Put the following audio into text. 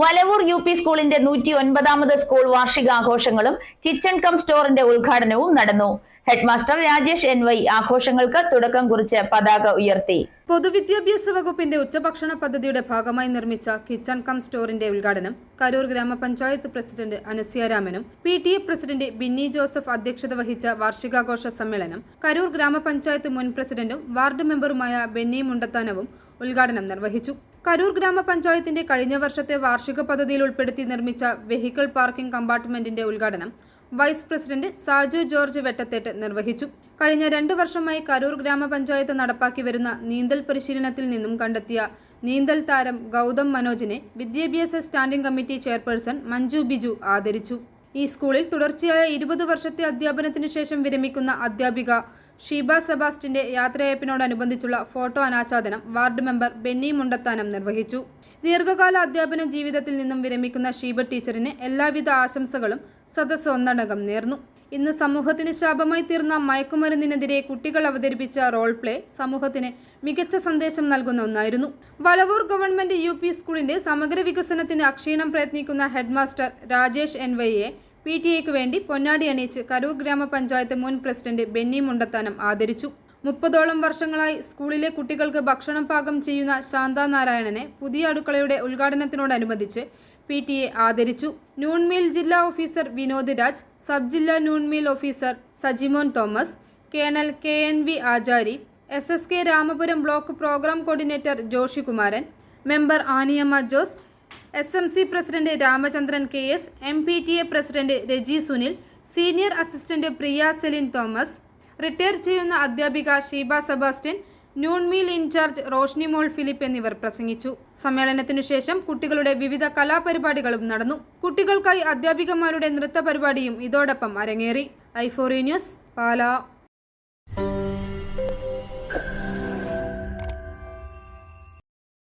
Valavoor U P സ്കൂളിന്റെ നൂറ്റി ഒൻപതാമത് സ്കൂൾ വാർഷികാഘോഷങ്ങളും കിച്ചൺ കം സ്റ്റോറിന്റെ ഉദ്ഘാടനവും നടന്നു. ഹെഡ്മാസ്റ്റർ രാജേഷ് എൻ വൈ ആഘോഷങ്ങൾക്ക് തുടക്കം കുറിച്ച് പതാക ഉയർത്തി. പൊതുവിദ്യാഭ്യാസ വകുപ്പിന്റെ ഉച്ചഭക്ഷണ പദ്ധതിയുടെ ഭാഗമായി നിർമ്മിച്ച കിച്ചൺ കം സ്റ്റോറിന്റെ ഉദ്ഘാടനം കരൂർ ഗ്രാമപഞ്ചായത്ത് president അനസ്യാരാമനും P T A president Binny Joseph അധ്യക്ഷത വഹിച്ച വാർഷികാഘോഷ സമ്മേളനം കരൂർ ഗ്രാമപഞ്ചായത്ത് മുൻ പ്രസിഡന്റും വാർഡ് മെമ്പറുമായ ബെന്നി മുണ്ടത്താനവും ഉദ്ഘാടനം നിർവഹിച്ചു. കരൂർ ഗ്രാമപഞ്ചായത്തിന്റെ കഴിഞ്ഞ വർഷത്തെ വാർഷിക പദ്ധതിയിൽ ഉൾപ്പെടുത്തി നിർമ്മിച്ച വെഹിക്കിൾ പാർക്കിംഗ് കമ്പാർട്ട്മെന്റിന്റെ ഉദ്ഘാടനം വൈസ് പ്രസിഡന്റ് സാജു ജോർജ് വെട്ടത്തേട്ട് നിർവഹിച്ചു. കഴിഞ്ഞ രണ്ട് വർഷമായി കരൂർ ഗ്രാമപഞ്ചായത്ത് നടപ്പാക്കി വരുന്ന നീന്തൽ പരിശീലനത്തിൽ നിന്നും കണ്ടെത്തിയ നീന്തൽ താരം ഗൗതം മനോജിനെ വിദ്യാഭ്യാസ standing committee chairperson Manju Biju ആദരിച്ചു. ഈ സ്കൂളിൽ തുടർച്ചയായ ഇരുപത് വർഷത്തെ അധ്യാപനത്തിനു ശേഷം വിരമിക്കുന്ന അധ്യാപിക ഷീബ സെബാസ്റ്റിന്റെ യാത്രയയപ്പിനോടനുബന്ധിച്ചുള്ള ഫോട്ടോ അനാച്ഛാദനം വാർഡ് മെമ്പർ ബെന്നി മുണ്ടത്താനം നിർവഹിച്ചു. ദീർഘകാല അധ്യാപന ജീവിതത്തിൽ നിന്നും വിരമിക്കുന്ന ഷീബ ടീച്ചറിന് എല്ലാവിധ ആശംസകളും സദസ്സ് ഒന്നടങ്കം നേർന്നു. ഇന്ന് സമൂഹത്തിന് ശാപമായി തീർന്ന മയക്കുമരുന്നിനെതിരെ കുട്ടികൾ അവതരിപ്പിച്ച റോൾ പ്ലേ സമൂഹത്തിന് മികച്ച സന്ദേശം നൽകുന്ന ഒന്നായിരുന്നു. വലവൂർ ഗവൺമെന്റ് യു സ്കൂളിന്റെ സമഗ്ര വികസനത്തിന് അക്ഷീണം പ്രയത്നിക്കുന്ന ഹെഡ്മാസ്റ്റർ രാജേഷ് എൻ വൈയെ പി ടി എക്ക് വേണ്ടി പൊന്നാടി അണിയിച്ച് കരൂർ ഗ്രാമപഞ്ചായത്ത് മുൻ പ്രസിഡന്റ് ബെന്നി മുണ്ടത്താനം ആദരിച്ചു. മുപ്പതോളം വർഷങ്ങളായി സ്കൂളിലെ കുട്ടികൾക്ക് ഭക്ഷണം പാകം ചെയ്യുന്ന ശാന്ത നാരായണനെ പുതിയ അടുക്കളയുടെ ഉദ്ഘാടനത്തിനോടനുബന്ധിച്ച് പി ടി എ ആദരിച്ചു. നൂൺമീൽ ജില്ലാ ഓഫീസർ വിനോദ് രാജ് സബ് ജില്ലാ noon meal officer Sajimon Thomas colonel K N V Achari S S K Ramapuram block programme coordinator Joshikumaran member Aniyamma Jose S M C president Ramachandran K S M P T A president Reji Sunil senior assistant Priya Celine Thomas retire ചെയ്യുന്ന അധ്യാപിക Sheeba Sebastian noon meal in charge Roshni Mol Philip എന്നിവർ പ്രസംഗിച്ചു. സമ്മേളനത്തിനു ശേഷം കുട്ടികളുടെ വിവിധ കലാപരിപാടികളും നടന്നു. കുട്ടികൾക്കായി അധ്യാപികമാരുടെ നൃത്ത പരിപാടിയും ഇതോടൊപ്പം അരങ്ങേറി. ഐഫോറി ന്യൂസ് പാലാ.